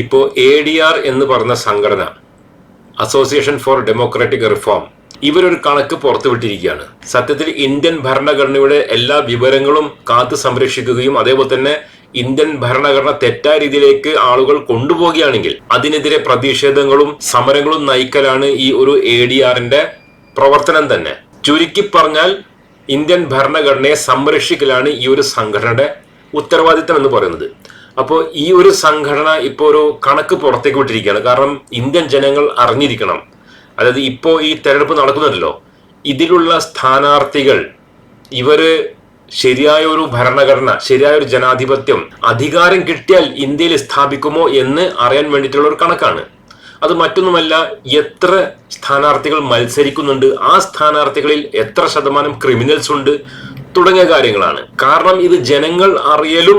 ഇപ്പോ A D R എന്ന് പറഞ്ഞ സംഘടന അസോസിയേഷൻ ഫോർ ഡെമോക്രാറ്റിക് റിഫോം ഇവരൊരു കണക്ക് പുറത്തുവിട്ടിരിക്കുകയാണ്. സത്യത്തിൽ ഇന്ത്യൻ ഭരണഘടനയുടെ എല്ലാ വിവരങ്ങളും കാത്തു സംരക്ഷിക്കുകയും അതേപോലെ തന്നെ ഇന്ത്യൻ ഭരണഘടന തെറ്റായ രീതിയിലേക്ക് ആളുകൾ കൊണ്ടുപോവുകയാണെങ്കിൽ അതിനെതിരെ പ്രതിഷേധങ്ങളും സമരങ്ങളും നയിക്കലാണ് ഈ ഒരു എ ഡി ആറിന്റെ പ്രവർത്തനം തന്നെ. ചുരുക്കി പറഞ്ഞാൽ ഇന്ത്യൻ ഭരണഘടനയെ സംരക്ഷിക്കലാണ് ഈ ഒരു സംഘടനയുടെ ഉത്തരവാദിത്തം എന്ന് പറയുന്നത്. അപ്പോൾ ഈ ഒരു സംഘടന ഇപ്പോൾ ഒരു കണക്ക് പുറത്തേക്ക് വിട്ടിരിക്കുകയാണ്. കാരണം ഇന്ത്യൻ ജനങ്ങൾ അറിഞ്ഞിരിക്കണം. അതായത് ഇപ്പോൾ ഈ തെരഞ്ഞെടുപ്പ് നടക്കുന്നുണ്ടല്ലോ ഇതിലുള്ള സ്ഥാനാർത്ഥികൾ ഇവർ ശരിയായ ഒരു ഭരണഘടന ശരിയായ ഒരു ജനാധിപത്യം അധികാരം കിട്ടിയാൽ ഇന്ത്യയിൽ സ്ഥാപിക്കുമോ എന്ന് അറിയാൻ വേണ്ടിയിട്ടുള്ള ഒരു കണക്കാണ്. അത് മറ്റൊന്നുമല്ല എത്ര സ്ഥാനാർത്ഥികൾ മത്സരിക്കുന്നുണ്ട് ആ സ്ഥാനാർത്ഥികളിൽ എത്ര ശതമാനം ക്രിമിനൽസ് ഉണ്ട് തുടങ്ങിയ കാര്യങ്ങളാണ്. കാരണം ഇത് ജനങ്ങൾ അറിയലും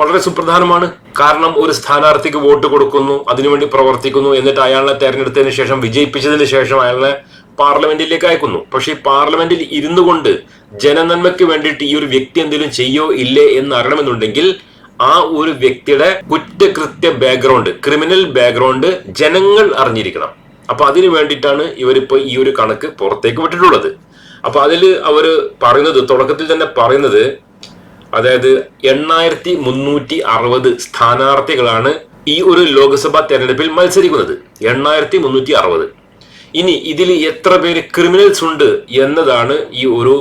വളരെ സുപ്രധാനമാണ്. കാരണം ഒരു സ്ഥാനാർത്ഥിക്ക് വോട്ട് കൊടുക്കുന്നു അതിനുവേണ്ടി പ്രവർത്തിക്കുന്നു എന്നിട്ട് അയാളെ തെരഞ്ഞെടുത്തതിന് ശേഷം വിജയിപ്പിച്ചതിന് ശേഷം അയാളെ പാർലമെന്റിലേക്ക് അയക്കുന്നു. പക്ഷേ പാർലമെന്റിൽ ഇരുന്നു കൊണ്ട് ജനനന്മയ്ക്ക് വേണ്ടിയിട്ട് ഈ ഒരു വ്യക്തി എന്തെങ്കിലും ചെയ്യോ ഇല്ലേ എന്ന് അറിയണമെന്നുണ്ടെങ്കിൽ ആ ഒരു വ്യക്തിയുടെ കുറ്റകൃത്യ ബാക്ക്ഗ്രൗണ്ട് ക്രിമിനൽ ബാക്ക്ഗ്രൗണ്ട് ജനങ്ങൾ അറിഞ്ഞിരിക്കണം. അപ്പൊ അതിനു വേണ്ടിയിട്ടാണ് ഇവരിപ്പോ ഈ ഒരു കണക്ക് പുറത്തേക്ക് വിട്ടിട്ടുള്ളത്. അപ്പൊ അതിൽ അവർ പറയുന്നത് തുടക്കത്തിൽ തന്നെ പറയുന്നത് അതായത് എണ്ണായിരത്തി മുന്നൂറ്റി അറുപത് സ്ഥാനാർത്ഥികളാണ് ഈ ഒരു ലോക്സഭാ തെരഞ്ഞെടുപ്പിൽ മത്സരിക്കുന്നത്. എണ്ണായിരത്തി മുന്നൂറ്റി അറുപത് ഇനി ഇതിൽ എത്ര പേര് ക്രിമിനൽസ് ഉണ്ട് എന്നതാണ് ഈ ഒരു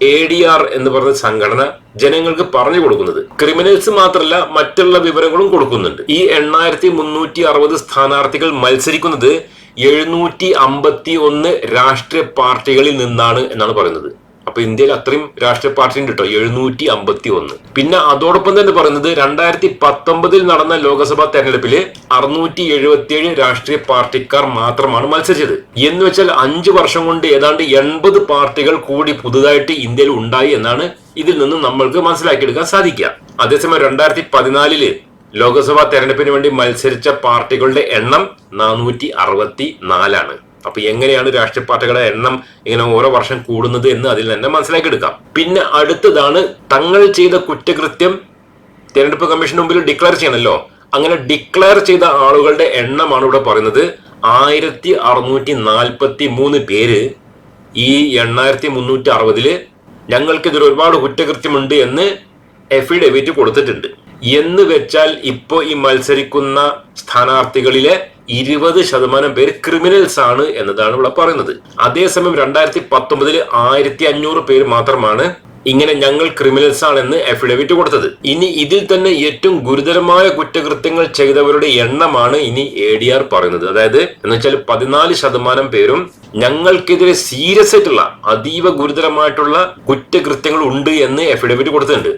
എ ഡി ആർ എന്ന് പറഞ്ഞ സംഘടന ജനങ്ങൾക്ക് പറഞ്ഞു കൊടുക്കുന്നത്. ക്രിമിനൽസ് മാത്രമല്ല മറ്റുള്ള വിവരങ്ങളും കൊടുക്കുന്നുണ്ട്. ഈ എണ്ണായിരത്തി മുന്നൂറ്റി അറുപത് സ്ഥാനാർത്ഥികൾ മത്സരിക്കുന്നത് എഴുന്നൂറ്റി അമ്പത്തി ഒന്ന് രാഷ്ട്രീയ പാർട്ടികളിൽ നിന്നാണ് എന്നാണ് പറയുന്നത്. അപ്പൊ ഇന്ത്യയിൽ അത്രയും രാഷ്ട്രീയ പാർട്ടി ഉണ്ട് കേട്ടോ എഴുന്നൂറ്റി അമ്പത്തി ഒന്ന് പിന്നെ അതോടൊപ്പം തന്നെ പറയുന്നത് രണ്ടായിരത്തി പത്തൊമ്പതിൽ നടന്ന ലോക്സഭാ തെരഞ്ഞെടുപ്പിൽ അറുന്നൂറ്റി എഴുപത്തിയേഴ് രാഷ്ട്രീയ പാർട്ടിക്കാർ മാത്രമാണ് മത്സരിച്ചത്. എന്ന് വെച്ചാൽ അഞ്ചു വർഷം കൊണ്ട് ഏതാണ്ട് എൺപത് പാർട്ടികൾ കൂടി പുതുതായിട്ട് ഇന്ത്യയിൽ ഉണ്ടായി എന്നാണ് ഇതിൽ നിന്നും നമ്മൾക്ക് മനസ്സിലാക്കിയെടുക്കാൻ സാധിക്കുക. അതേസമയം രണ്ടായിരത്തി പതിനാലിൽ ലോക്സഭാ തെരഞ്ഞെടുപ്പിന് വേണ്ടി മത്സരിച്ച പാർട്ടികളുടെ എണ്ണം നാനൂറ്റി അറുപത്തി നാലാണ് അപ്പൊ എങ്ങനെയാണ് രാഷ്ട്രീയ പാർട്ടികളുടെ എണ്ണം ഇങ്ങനെ ഓരോ വർഷം കൂടുന്നത് എന്ന് അതിൽ തന്നെ മനസ്സിലാക്കി എടുക്കാം പിന്നെ അടുത്തതാണ് തങ്ങൾ ചെയ്ത കുറ്റകൃത്യം തെരഞ്ഞെടുപ്പ് കമ്മീഷന് മുമ്പിൽ ഡിക്ലെയർ ചെയ്യണമല്ലോ അങ്ങനെ ഡിക്ലെയർ ചെയ്ത ആളുകളുടെ എണ്ണമാണ് ഇവിടെ പറയുന്നത്. ആയിരത്തി അറുന്നൂറ്റി നാൽപ്പത്തി മൂന്ന് പേര് ഈ എണ്ണായിരത്തി മുന്നൂറ്റി അറുപതിൽ ഞങ്ങൾക്കിതിൽ ഒരുപാട് കുറ്റകൃത്യമുണ്ട് എന്ന് എഫിഡവിറ്റ് കൊടുത്തിട്ടുണ്ട്. എന്ന് വെച്ചാൽ ഇപ്പോൾ ഈ മത്സരിക്കുന്ന സ്ഥാനാർത്ഥികളിലെ ഇരുപത് ശതമാനം പേര് ക്രിമിനൽസ് ആണ് എന്നതാണ് ഇവിടെ പറയുന്നത്. അതേസമയം രണ്ടായിരത്തി പത്തൊമ്പതിൽ ആയിരത്തി അഞ്ഞൂറ് പേര് മാത്രമാണ് ഇങ്ങനെ ഞങ്ങൾ ക്രിമിനൽസ് ആണെന്ന് അഫിഡവിറ്റ് കൊടുത്തത്. ഇനി ഇതിൽ തന്നെ ഏറ്റവും ഗുരുതരമായ കുറ്റകൃത്യങ്ങൾ ചെയ്തവരുടെ എണ്ണമാണ് ഇനി എ ഡി ആർ പറയുന്നത്. അതായത് എന്ന് വെച്ചാൽ പതിനാല് ശതമാനം പേരും ഞങ്ങൾക്കെതിരെ സീരിയസ് ആയിട്ടുള്ള അതീവ ഗുരുതരമായിട്ടുള്ള കുറ്റകൃത്യങ്ങൾ ഉണ്ട് എന്ന് അഫിഡവിറ്റ് കൊടുത്തിട്ടുണ്ട്.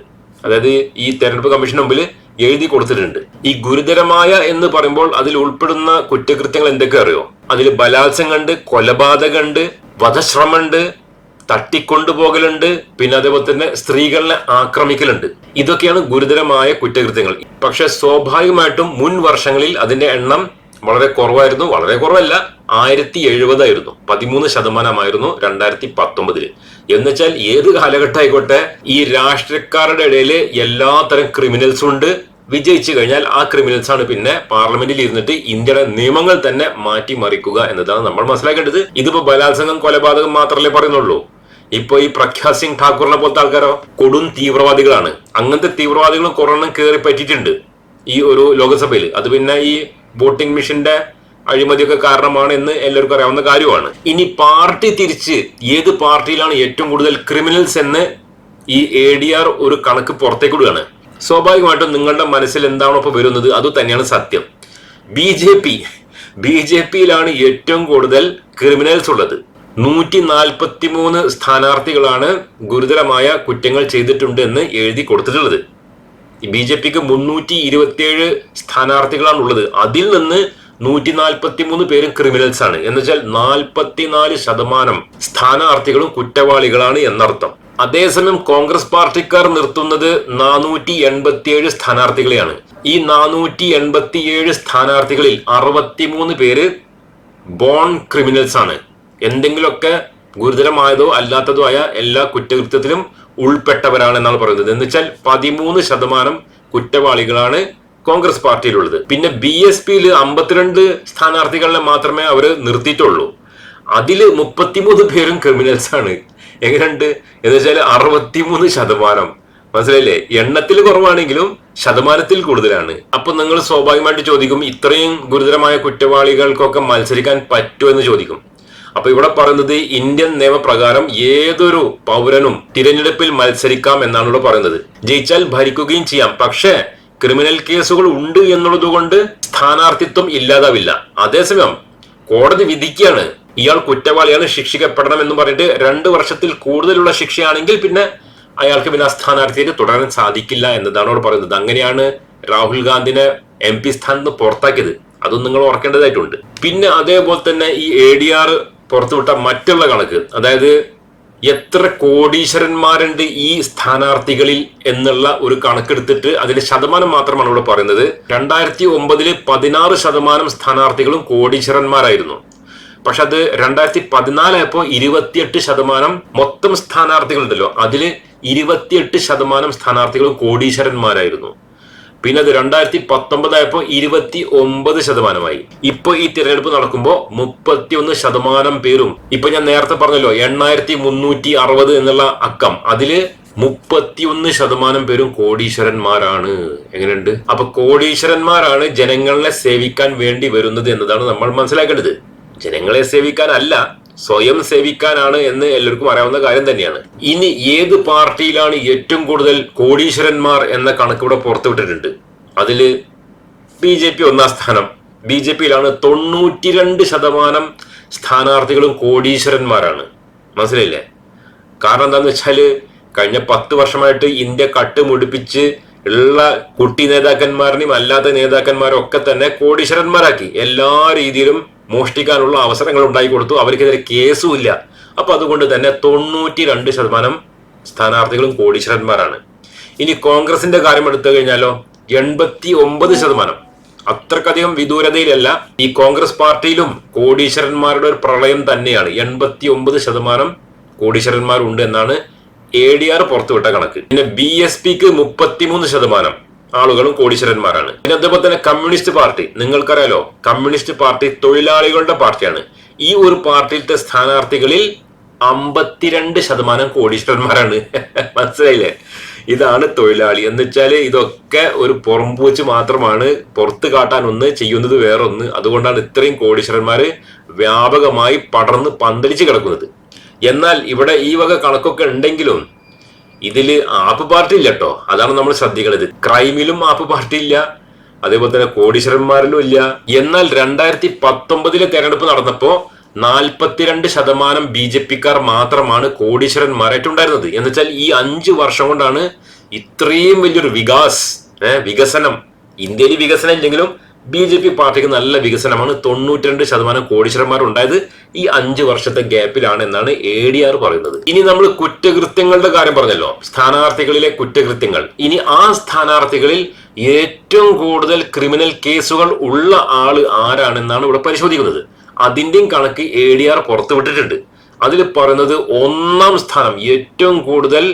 അതായത് ഈ തെരഞ്ഞെടുപ്പ് കമ്മീഷന് മുമ്പിൽ എഴുതി കൊടുത്തിട്ടുണ്ട്. ഈ ഗുരുതരമായ എന്ന് പറയുമ്പോൾ അതിൽ ഉൾപ്പെടുന്ന കുറ്റകൃത്യങ്ങൾ എന്തൊക്കെ അറിയോ? അതിൽ ബലാത്സംഗം ബലാത്സംഗമുണ്ട് കൊലപാതകമുണ്ട് വധശ്രമമുണ്ട് തട്ടിക്കൊണ്ടുപോകലുണ്ട് പിന്നെ അതേപോലെ തന്നെ സ്ത്രീകളെ ആക്രമിക്കലുണ്ട്. ഇതൊക്കെയാണ് ഗുരുതരമായ കുറ്റകൃത്യങ്ങൾ. പക്ഷെ സ്വാഭാവികമായിട്ടും മുൻ വർഷങ്ങളിൽ അതിന്റെ എണ്ണം വളരെ കുറവായിരുന്നു. വളരെ കുറവല്ല ആയിരത്തി എഴുപതായിരുന്നു പതിമൂന്ന് ശതമാനമായിരുന്നു രണ്ടായിരത്തി പത്തൊമ്പതിൽ എന്നുവെച്ചാൽ ഏത് കാലഘട്ടമായിക്കോട്ടെ ഈ രാഷ്ട്രീയക്കാരുടെ ഇടയിൽ എല്ലാത്തരം ക്രിമിനൽസും ഉണ്ട്. വിജയിച്ചു കഴിഞ്ഞാൽ ആ ക്രിമിനൽസ് ആണ് പിന്നെ പാർലമെന്റിൽ ഇരുന്നിട്ട് ഇന്ത്യയുടെ നിയമങ്ങൾ തന്നെ മാറ്റിമറിക്കുക എന്നതാണ് നമ്മൾ മനസ്സിലാക്കേണ്ടത്. ഇതിപ്പോ ബലാത്സംഗം കൊലപാതകം മാത്രമല്ലേ പറയുന്നുള്ളൂ. ഇപ്പൊ ഈ പ്രഖ്യാ സിംഗ് ഠാക്കൂറിനെ പോലത്തെ ആൾക്കാരോ? കൊടും തീവ്രവാദികളാണ്. അങ്ങനത്തെ തീവ്രവാദികളും കൊറോണ കയറി പറ്റിയിട്ടുണ്ട് ഈ ഒരു ലോകസഭയിൽ അത് പിന്നെ ഈ വോട്ടിംഗ് മെഷീന്റെ അഴിമതിയൊക്കെ കാരണമാണ് എന്ന് എല്ലാവർക്കും അറിയാവുന്ന കാര്യമാണ്. ഇനി പാർട്ടി തിരിച്ച് ഏത് പാർട്ടിയിലാണ് ഏറ്റവും കൂടുതൽ ക്രിമിനൽസ് എന്ന് ഈ എ ഡി ആർ ഒരു കണക്ക് പുറത്തേക്ക് വിടുകയാണ്. സ്വാഭാവികമായിട്ടും നിങ്ങളുടെ മനസ്സിൽ എന്താണോ ഇപ്പോൾ വരുന്നത് അത് തന്നെയാണ് സത്യം. B J P B J പിയിലാണ് ഏറ്റവും കൂടുതൽ ക്രിമിനൽസ് ഉള്ളത്. നൂറ്റി നാൽപ്പത്തി മൂന്ന് സ്ഥാനാർത്ഥികളാണ് ഗുരുതരമായ കുറ്റങ്ങൾ ചെയ്തിട്ടുണ്ട് എന്ന് എഴുതി കൊടുത്തിട്ടുള്ളത്. ബി ജെ പിക്ക് മുന്നൂറ്റി ഇരുപത്തിയേഴ് സ്ഥാനാർത്ഥികളാണ് ഉള്ളത് അതിൽ നിന്ന് നൂറ്റി നാൽപ്പത്തി മൂന്ന് പേരും ക്രിമിനൽസ് ആണ് എന്ന് വെച്ചാൽ നാൽപ്പത്തിനാല് ശതമാനം സ്ഥാനാർത്ഥികളും കുറ്റവാളികളാണ് എന്നർത്ഥം. അതേസമയം കോൺഗ്രസ് പാർട്ടിക്കാർ നിർത്തുന്നത് നാനൂറ്റി എൺപത്തിയേഴ് സ്ഥാനാർത്ഥികളെയാണ്. ഈ നാനൂറ്റി എൺപത്തിയേഴ് സ്ഥാനാർത്ഥികളിൽ അറുപത്തിമൂന്ന് പേര് ബോൺ ക്രിമിനൽസ് ആണ് എന്തെങ്കിലുമൊക്കെ ഗുരുതരമായതോ അല്ലാത്തതോ ആയ എല്ലാ കുറ്റകൃത്യത്തിലും ഉൾപ്പെട്ടവരാണ് എന്നാണ് പറയുന്നത്. എന്ന് വെച്ചാൽ പതിമൂന്ന് ശതമാനം കുറ്റവാളികളാണ് കോൺഗ്രസ് പാർട്ടിയിലുള്ളത്. പിന്നെ ബി എസ് പിയിൽ അമ്പത്തിരണ്ട് സ്ഥാനാർത്ഥികളെ മാത്രമേ അവർ നിർത്തിയിട്ടുള്ളൂ. അതിൽ മുപ്പത്തിമൂന്ന് പേരും ക്രിമിനൽസ് ആണ്. എങ്ങനെയുണ്ട്? എന്ന് വെച്ചാൽ അറുപത്തിമൂന്ന് ശതമാനം. മനസ്സിലായില്ലേ? എണ്ണത്തിൽ കുറവാണെങ്കിലും ശതമാനത്തിൽ കൂടുതലാണ്. അപ്പൊ നിങ്ങൾ സ്വാഭാവികമായിട്ട് ചോദിക്കും ഇത്രയും ഗുരുതരമായ കുറ്റവാളികൾക്കൊക്കെ മത്സരിക്കാൻ പറ്റുമോ എന്ന് ചോദിക്കും. അപ്പൊ ഇവിടെ പറയുന്നത് ഇന്ത്യൻ നിയമപ്രകാരം ഏതൊരു പൗരനും തിരഞ്ഞെടുപ്പിൽ മത്സരിക്കാം എന്നാണ് ഇവിടെ പറയുന്നത്. ജയിച്ചാൽ ഭരിക്കുകയും ചെയ്യാം. പക്ഷേ ക്രിമിനൽ കേസുകൾ ഉണ്ട് എന്നുള്ളത് കൊണ്ട് സ്ഥാനാർത്ഥിത്വം ഇല്ലാതാവില്ല. അതേസമയം കോടതി വിധിക്കുകയാണ്. ഇയാൾ കുറ്റവാളിയാണ് ശിക്ഷിക്കപ്പെടണം എന്ന് പറഞ്ഞിട്ട് രണ്ട് വർഷത്തിൽ കൂടുതലുള്ള ശിക്ഷയാണെങ്കിൽ പിന്നെ അയാൾക്ക് പിന്നെ സ്ഥാനാർത്ഥിയെ തുടരാൻ സാധിക്കില്ല എന്നതാണ് അവിടെ പറയുന്നത്. അങ്ങനെയാണ് രാഹുൽ ഗാന്ധിനെ എം പി സ്ഥാനത്ത് പുറത്താക്കിയത്. അതും നിങ്ങൾ ഓർക്കേണ്ടതായിട്ടുണ്ട്. പിന്നെ അതേപോലെ തന്നെ ഈ എ ഡി ആർ പുറത്തുവിട്ട മറ്റുള്ള കണക്ക്. അതായത് എത്ര കോടീശ്വരന്മാരുണ്ട് ഈ സ്ഥാനാർത്ഥികളിൽ എന്നുള്ള ഒരു കണക്കെടുത്തിട്ട് അതിന്റെ ശതമാനം മാത്രമാണ് ഇവിടെ പറയുന്നത്. രണ്ടായിരത്തി ഒമ്പതിൽ പതിനാറ് ശതമാനം സ്ഥാനാർത്ഥികളും കോടീശ്വരന്മാരായിരുന്നു. പക്ഷെ അത് രണ്ടായിരത്തി പതിനാലായപ്പോ ഇരുപത്തിയെട്ട് ശതമാനം മൊത്തം സ്ഥാനാർത്ഥികളുണ്ടല്ലോ. അതിൽ ഇരുപത്തിയെട്ട് ശതമാനം സ്ഥാനാർത്ഥികളും കോടീശ്വരന്മാരായിരുന്നു. പിന്നെ അത് രണ്ടായിരത്തി പത്തൊമ്പതായപ്പോ ഇരുപത്തി ഒമ്പത് ശതമാനമായി. ഇപ്പൊ ഈ തിരഞ്ഞെടുപ്പ് നടക്കുമ്പോൾ മുപ്പത്തിയൊന്ന് ശതമാനം പേരും ഇപ്പൊ ഞാൻ നേരത്തെ പറഞ്ഞല്ലോ എണ്ണായിരത്തി മുന്നൂറ്റി അറുപത് എന്നുള്ള അക്കം. അതിൽ മുപ്പത്തിയൊന്ന് ശതമാനം പേരും കോടീശ്വരന്മാരാണ്. എങ്ങനെയുണ്ട്? അപ്പൊ കോടീശ്വരന്മാരാണ് ജനങ്ങളെ സേവിക്കാൻ വേണ്ടി വരുന്നത് എന്നതാണ് നമ്മൾ മനസ്സിലാക്കേണ്ടത്. ജനങ്ങളെ സേവിക്കാനല്ല സ്വയം സേവിക്കാനാണ് എന്ന് എല്ലാവർക്കും അറിയാവുന്ന കാര്യം തന്നെയാണ്. ഇനി ഏത് പാർട്ടിയിലാണ് ഏറ്റവും കൂടുതൽ കോടീശ്വരന്മാർ എന്ന കണക്ക് ഇവിടെ പുറത്തുവിട്ടിട്ടുണ്ട്. അതിൽ ബി ജെ പി ഒന്നാം സ്ഥാനം. ബി ജെ പിയിലാണ് തൊണ്ണൂറ്റിരണ്ട് ശതമാനം സ്ഥാനാർത്ഥികളും കോടീശ്വരന്മാരാണ്. മനസ്സിലായില്ലേ? കാരണം എന്താണെന്ന് വെച്ചാൽ കഴിഞ്ഞ പത്ത് വർഷമായിട്ട് ഇന്ത്യ കട്ട് കട്ടുമുടിപ്പിച്ച് ഉള്ള കുട്ടി നേതാക്കന്മാരെയും അല്ലാത്ത നേതാക്കന്മാരും ഒക്കെ തന്നെ കോടീശ്വരന്മാരാക്കി. എല്ലാ രീതിയിലും മോഷ്ടിക്കാനുള്ള അവസരങ്ങൾ ഉണ്ടാക്കി കൊടുത്തു. അവർക്കെതിരെ കേസും ഇല്ല. അപ്പൊ അതുകൊണ്ട് തന്നെ തൊണ്ണൂറ്റി രണ്ട് ശതമാനം സ്ഥാനാർത്ഥികളും കോടീശ്വരന്മാരാണ്. ഇനി കോൺഗ്രസിന്റെ കാര്യം എടുത്തു കഴിഞ്ഞാലോ? എൺപത്തി ഒമ്പത് ശതമാനം. അത്രക്കധികം വിദൂരതയിലല്ല ഈ കോൺഗ്രസ് പാർട്ടിയിലും കോടീശ്വരന്മാരുടെ ഒരു പ്രളയം തന്നെയാണ്. എൺപത്തി ഒമ്പത് ശതമാനം കോടീശ്വരന്മാരുണ്ട് എന്നാണ് എ ഡി ആർ പുറത്തുവിട്ട കണക്ക്. പിന്നെ ബി എസ് പിക്ക് മുപ്പത്തിമൂന്ന് ശതമാനം. ആളുകളും കോടീശ്വരന്മാരാണ്. പിന്നെ അതേപോലെ തന്നെ കമ്മ്യൂണിസ്റ്റ് പാർട്ടി. നിങ്ങൾക്കറിയാലോ കമ്മ്യൂണിസ്റ്റ് പാർട്ടി തൊഴിലാളികളുടെ പാർട്ടിയാണ്. ഈ ഒരു പാർട്ടിയിലത്തെ സ്ഥാനാർത്ഥികളിൽ അമ്പത്തിരണ്ട് ശതമാനം കോടീശ്വരന്മാരാണ്. മനസ്സിലായില്ലേ? ഇതാണ് തൊഴിലാളി. എന്ന് വെച്ചാൽ ഇതൊക്കെ ഒരു പുറംപൂച്ച് മാത്രമാണ് പുറത്ത് കാട്ടാൻ ഒന്ന് ചെയ്യുന്നത് വേറൊന്ന്. അതുകൊണ്ടാണ് ഇത്രയും കോടീശ്വരന്മാര് വ്യാപകമായി പടർന്ന് പന്തലിച്ച് കിടക്കുന്നത്. എന്നാൽ ഇവിടെ ഈ വക കണക്കൊക്കെ ഉണ്ടെങ്കിലും ഇതിൽ ആപ്പ് പാർട്ടി ഇല്ല കേട്ടോ അതാണ് നമ്മൾ ശ്രദ്ധിക്കുന്നത് ക്രൈമിലും ആപ്പ് പാർട്ടി ഇല്ല അതേപോലെ തന്നെ കോടീശ്വരന്മാരിലും ഇല്ല. എന്നാൽ രണ്ടായിരത്തി പത്തൊമ്പതിലെ തെരഞ്ഞെടുപ്പ് നടന്നപ്പോ നാൽപ്പത്തിരണ്ട് ശതമാനം ബി ജെ പിക്കാർ മാത്രമാണ് കോടീശ്വരന്മാരായിട്ടുണ്ടായിരുന്നത് എന്ന് വെച്ചാൽ ഈ അഞ്ചു വർഷം കൊണ്ടാണ് ഇത്രയും വലിയൊരു വികാസ് വികസനം. ഇന്ത്യയിൽ വികസനം ഇല്ലെങ്കിലും ബി ജെ പി പാർട്ടിക്ക് നല്ല വികസനമാണ്. തൊണ്ണൂറ്റിരണ്ട് ശതമാനം കോടീശ്വരന്മാർ ഉണ്ടായത് ഈ അഞ്ച് വർഷത്തെ ഗ്യാപ്പിലാണ് എന്നാണ് എ ഡി ആർ പറയുന്നത്. ഇനി നമ്മൾ കുറ്റകൃത്യങ്ങളുടെ കാര്യം പറഞ്ഞല്ലോ. സ്ഥാനാർത്ഥികളിലെ കുറ്റകൃത്യങ്ങൾ. ഇനി ആ സ്ഥാനാർത്ഥികളിൽ ഏറ്റവും കൂടുതൽ ക്രിമിനൽ കേസുകൾ ഉള്ള ആൾ ആരാണെന്നാണ് ഇവിടെ പരിശോധിക്കുന്നത്. അതിന്റെയും കണക്ക് എ ഡി ആർ പുറത്തുവിട്ടിട്ടുണ്ട്. അതിൽ പറയുന്നത് ഒന്നാം സ്ഥാനം ഏറ്റവും കൂടുതൽ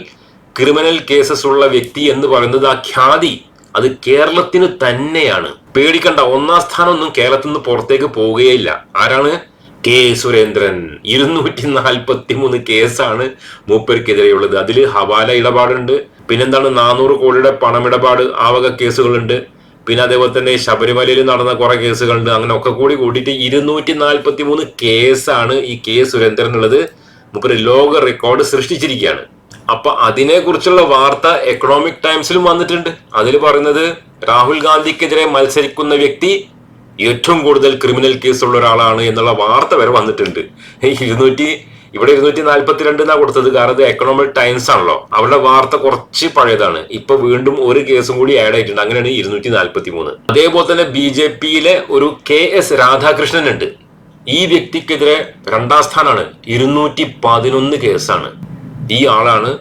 ക്രിമിനൽ കേസസ് ഉള്ള വ്യക്തി എന്ന് പറയുന്നത് ആ ഖ്യാതി. അത് കേരളത്തിന് തന്നെയാണ്. പേടിക്കണ്ട ഒന്നാം സ്ഥാനമൊന്നും കേരളത്തിൽ നിന്ന് പുറത്തേക്ക് പോവുകയില്ല. ആരാണ്? കെ. സുരേന്ദ്രൻ. ഇരുന്നൂറ്റി നാൽപ്പത്തി മൂന്ന് കേസാണ് മൂപ്പർക്കെതിരെയുള്ളത്. അതിൽ ഹവാല ഇടപാടുണ്ട്. പിന്നെന്താണ്? നാനൂറ് കോടിയുടെ പണമിടപാട് ആവക വക കേസുകളുണ്ട്. പിന്നെ അതേപോലെ തന്നെ ശബരിമലയിൽ നടന്ന കുറെ കേസുകളുണ്ട്. അങ്ങനെ ഒക്കെ കൂടി കൂടിയിട്ട് ഇരുന്നൂറ്റി നാൽപ്പത്തി മൂന്ന് കേസാണ് ഈ കെ സുരേന്ദ്രൻ ഉള്ളത് മൂപ്പര് ലോക റെക്കോർഡ് സൃഷ്ടിച്ചിരിക്കുകയാണ്. അപ്പൊ അതിനെ കുറിച്ചുള്ള വാർത്ത എക്കണോമിക് ടൈംസിലും വന്നിട്ടുണ്ട്. അതിൽ പറയുന്നത് രാഹുൽ ഗാന്ധിക്കെതിരെ മത്സരിക്കുന്ന വ്യക്തി ഏറ്റവും കൂടുതൽ ക്രിമിനൽ കേസുള്ള ഒരാളാണ് എന്നുള്ള വാർത്ത വരെ വന്നിട്ടുണ്ട്. ഇരുന്നൂറ്റി ഇവിടെ ഇരുന്നൂറ്റി നാല്പത്തിരണ്ട് എന്നാ കൊടുത്തത്. കാരണം എക്കണോമിക് ടൈംസ് ആണല്ലോ. അവരുടെ വാർത്ത കുറച്ച് പഴയതാണ്. ഇപ്പൊ വീണ്ടും ഒരു കേസും കൂടി ആഡ് ആയിട്ടുണ്ട്. അങ്ങനെയാണ് ഇരുന്നൂറ്റി നാല്പത്തി മൂന്ന് അതേപോലെ തന്നെ ബി ജെ പിയിലെ ഒരു കെ എസ് രാധാകൃഷ്ണൻ ഉണ്ട് ഈ വ്യക്തിക്കെതിരെ രണ്ടാം സ്ഥാനമാണ് ഇരുന്നൂറ്റി പതിനൊന്ന് കേസാണ്. ഈ ആളാണ്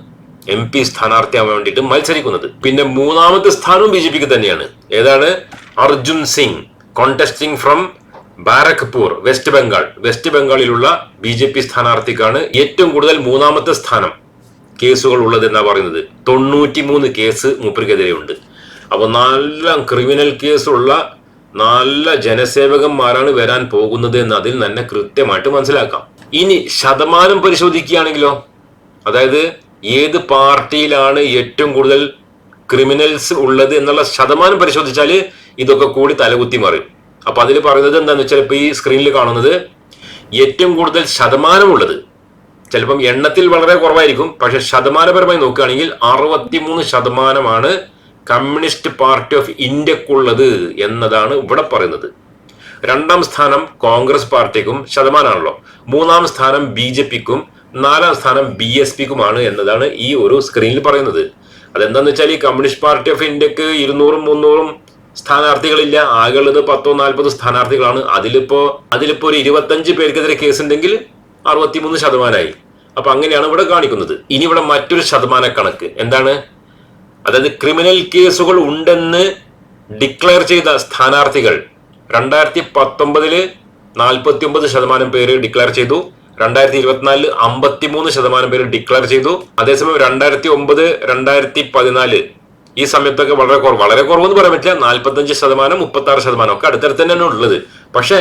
എം പി സ്ഥാനാർത്ഥിയാവാൻ വേണ്ടിയിട്ട് മത്സരിക്കുന്നത്. പിന്നെ മൂന്നാമത്തെ സ്ഥാനവും ബി ജെ പിക്ക് തന്നെയാണ്. ഏതാണ്? Arjun Singh contesting from Barrackpore West Bengal West ബംഗാളിലുള്ള B J P സ്ഥാനാർത്ഥിക്കാണ് ഏറ്റവും കൂടുതൽ മൂന്നാമത്തെ സ്ഥാനം കേസുകൾ ഉള്ളത് എന്നാ പറയുന്നത്. തൊണ്ണൂറ്റി മൂന്ന് കേസ് മൂപ്പർക്കെതിരെ ഉണ്ട് അപ്പൊ നല്ല ക്രിമിനൽ കേസുള്ള നല്ല ജനസേവകന്മാരാണ് വരാൻ പോകുന്നത് എന്ന് അതിൽ തന്നെ കൃത്യമായിട്ട് മനസ്സിലാക്കാം. ഇനി ശതമാനം പരിശോധിക്കുകയാണെങ്കിലോ? അതായത് ഏത് പാർട്ടിയിലാണ് ഏറ്റവും കൂടുതൽ ക്രിമിനൽസ് ഉള്ളത് എന്നുള്ള ശതമാനം പരിശോധിച്ചാൽ ഇതൊക്കെ കൂടി തലകുത്തി മറിയും അപ്പൊ അതിൽ പറയുന്നത് എന്താണെന്ന് വെച്ചാൽ ഇപ്പൊ ഈ സ്ക്രീനിൽ കാണുന്നത് ഏറ്റവും കൂടുതൽ ശതമാനമുള്ളത്. ചിലപ്പം എണ്ണത്തിൽ വളരെ കുറവായിരിക്കും. പക്ഷെ ശതമാനപരമായി നോക്കുകയാണെങ്കിൽ അറുപത്തിമൂന്ന് ശതമാനമാണ് കമ്മ്യൂണിസ്റ്റ് പാർട്ടി ഓഫ് ഇന്ത്യക്കുള്ളത് എന്നതാണ് ഇവിടെ പറയുന്നത്. രണ്ടാം സ്ഥാനം കോൺഗ്രസ് പാർട്ടിക്കും ശതമാനമാണല്ലോ. മൂന്നാം സ്ഥാനം ബി ജെ പിക്കും നാലാം സ്ഥാനം ബി എസ് പിക്കുമാണ് എന്നതാണ് ഈ ഒരു സ്ക്രീനിൽ പറയുന്നത്. അതെന്താന്ന് വെച്ചാൽ ഈ കമ്മ്യൂണിസ്റ്റ് പാർട്ടി ഓഫ് ഇന്ത്യയ്ക്ക് ഇരുന്നൂറും മുന്നൂറും സ്ഥാനാർത്ഥികളില്ല. ആകെയുള്ളത് പത്തോ നാൽപ്പതോ സ്ഥാനാർത്ഥികളാണ്. അതിലിപ്പോ അതിലിപ്പോ ഒരു ഇരുപത്തഞ്ച് പേർക്കെതിരെ കേസ് ഉണ്ടെങ്കിൽ അറുപത്തിമൂന്ന് ശതമാനമായി. അപ്പൊ അങ്ങനെയാണ് ഇവിടെ കാണിക്കുന്നത്. ഇനി ഇവിടെ മറ്റൊരു ശതമാന കണക്ക്. എന്താണ്? അതായത് ക്രിമിനൽ കേസുകൾ ഉണ്ടെന്ന് ഡിക്ലെയർ ചെയ്ത സ്ഥാനാർത്ഥികൾ രണ്ടായിരത്തി പത്തൊമ്പതിൽ നാൽപ്പത്തി ഒമ്പത് ശതമാനം പേര് ഡിക്ലെയർ ചെയ്തു. രണ്ടായിരത്തി ഇരുപത്തിനാലിൽ അമ്പത്തിമൂന്ന് ശതമാനം പേര് ഡിക്ലെയർ ചെയ്തു. അതേസമയം രണ്ടായിരത്തി ഒമ്പത് രണ്ടായിരത്തി പതിനാല് ഈ സമയത്തൊക്കെ വളരെ കുറവ്. വളരെ കുറവെന്ന് പറയാൻ പറ്റില്ല. നാൽപ്പത്തഞ്ച് ശതമാനം മുപ്പത്തി ആറ് ശതമാനം ഒക്കെ അടുത്തടുത്ത് തന്നെയാണ് ഉള്ളത്. പക്ഷേ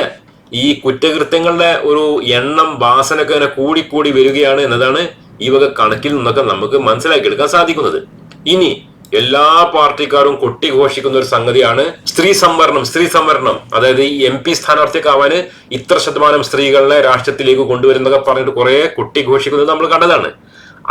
ഈ കുറ്റകൃത്യങ്ങളുടെ ഒരു എണ്ണം വാസനൊക്കെ ഇങ്ങനെ കൂടി കൂടി വരികയാണ് എന്നതാണ് ഈ വക കണക്കിൽ നിന്നൊക്കെ നമുക്ക് മനസ്സിലാക്കിയെടുക്കാൻ സാധിക്കുന്നത്. ഇനി എല്ലാ പാർട്ടിക്കാരും കൊട്ടിഘോഷിക്കുന്ന ഒരു സംഗതിയാണ് സ്ത്രീ സംവരണം സ്ത്രീ സംവരണം. അതായത് ഈ എം പി സ്ഥാനാർത്ഥിയൊക്കെ ഇത്ര ശതമാനം സ്ത്രീകളെ രാഷ്ട്രത്തിലേക്ക് കൊണ്ടുവരുന്നൊക്കെ പറഞ്ഞിട്ട് കുറെ കൊട്ടിഘോഷിക്കുന്നത് നമ്മൾ കണ്ടതാണ്.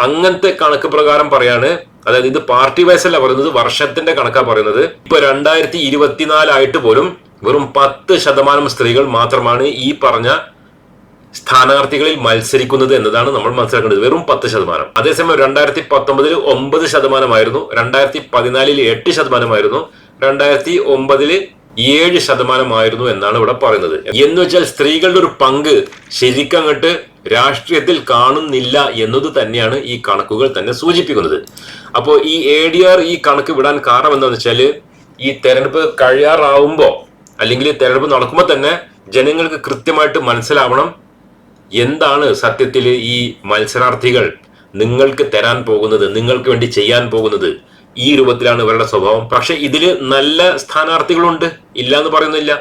അങ്ങനത്തെ കണക്ക് പ്രകാരം പറയാണ് അതായത് ഇത് പാർട്ടി വൈസ് അല്ല പറയുന്നത് വർഷത്തിന്റെ കണക്കാ പറയുന്നത്. ഇപ്പൊ രണ്ടായിരത്തി ഇരുപത്തിനാലായിട്ട് പോലും വെറും പത്ത് ശതമാനം സ്ത്രീകൾ മാത്രമാണ് ഈ പറഞ്ഞ സ്ഥാനാർത്ഥികളിൽ മത്സരിക്കുന്നത് എന്നതാണ് നമ്മൾ മനസ്സിലാക്കേണ്ടത്. വെറും പത്ത് ശതമാനം. അതേസമയം രണ്ടായിരത്തി പത്തൊമ്പതിൽ ഒമ്പത് ശതമാനമായിരുന്നു. രണ്ടായിരത്തി പതിനാലിൽ എട്ട് ശതമാനമായിരുന്നു. രണ്ടായിരത്തി ഒമ്പതിൽ ഏഴ് ശതമാനമായിരുന്നു എന്നാണ് ഇവിടെ പറയുന്നത്. എന്ന് വെച്ചാൽ സ്ത്രീകളുടെ ഒരു പങ്ക് ശരിക്കും അങ്ങോട്ട് രാഷ്ട്രീയത്തിൽ കാണുന്നില്ല എന്നത് തന്നെയാണ് ഈ കണക്കുകൾ തന്നെ സൂചിപ്പിക്കുന്നത്. അപ്പോൾ ഈ എ ഡി ആർ ഈ കണക്ക് വിടാൻ കാരണം എന്താണെന്ന് വെച്ചാൽ ഈ തെരഞ്ഞെടുപ്പ് കഴിയാറാവുമ്പോൾ അല്ലെങ്കിൽ തെരഞ്ഞെടുപ്പ് നടക്കുമ്പോൾ തന്നെ ജനങ്ങൾക്ക് കൃത്യമായിട്ട് മനസ്സിലാവണം എന്താണ് സത്യത്തിൽ ഈ മത്സരാർത്ഥികൾ നിങ്ങൾക്ക് തരാൻ പോകുന്നത് നിങ്ങൾക്ക് വേണ്ടി ചെയ്യാൻ പോകുന്നത്? ഈ രൂപത്തിലാണ് ഇവരുടെ സ്വഭാവം. പക്ഷെ ഇതിൽ നല്ല സ്ഥാനാർത്ഥികളുണ്ട്. ഇല്ല എന്ന് പറയുന്നില്ല.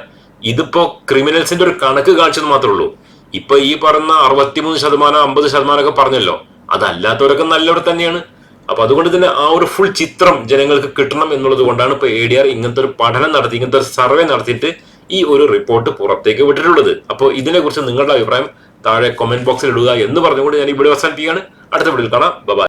ഇതിപ്പോ ക്രിമിനൽസിന്റെ ഒരു കണക്ക് കാണിച്ചത് മാത്രമേ ഉള്ളൂ. ഇപ്പൊ ഈ പറഞ്ഞ അറുപത്തിമൂന്ന് ശതമാനം അമ്പത് ശതമാനം ഒക്കെ പറഞ്ഞല്ലോ. അതല്ലാത്തവരൊക്കെ നല്ലവർ തന്നെയാണ്. അപ്പൊ അതുകൊണ്ട് തന്നെ ആ ഒരു ഫുൾ ചിത്രം ജനങ്ങൾക്ക് കിട്ടണം എന്നുള്ളത് കൊണ്ടാണ് ഇപ്പൊ എ ഡി ആർ ഇങ്ങനത്തെ ഒരു പഠനം നടത്തി ഇങ്ങനത്തെ ഒരു സർവേ നടത്തിയിട്ട് ഈ ഒരു റിപ്പോർട്ട് പുറത്തേക്ക് വിട്ടിട്ടുള്ളത്. അപ്പോൾ ഇതിനെക്കുറിച്ച് നിങ്ങളുടെ അഭിപ്രായം താഴെ കമന്റ് ബോക്സിൽ ഇടുക എന്ന് പറഞ്ഞുകൊണ്ട് ഞാൻ ഇവിടെ അവസാനിപ്പിക്കുകയാണ്. അടുത്ത വീഡിയോയിൽ കാണാം. ബൈ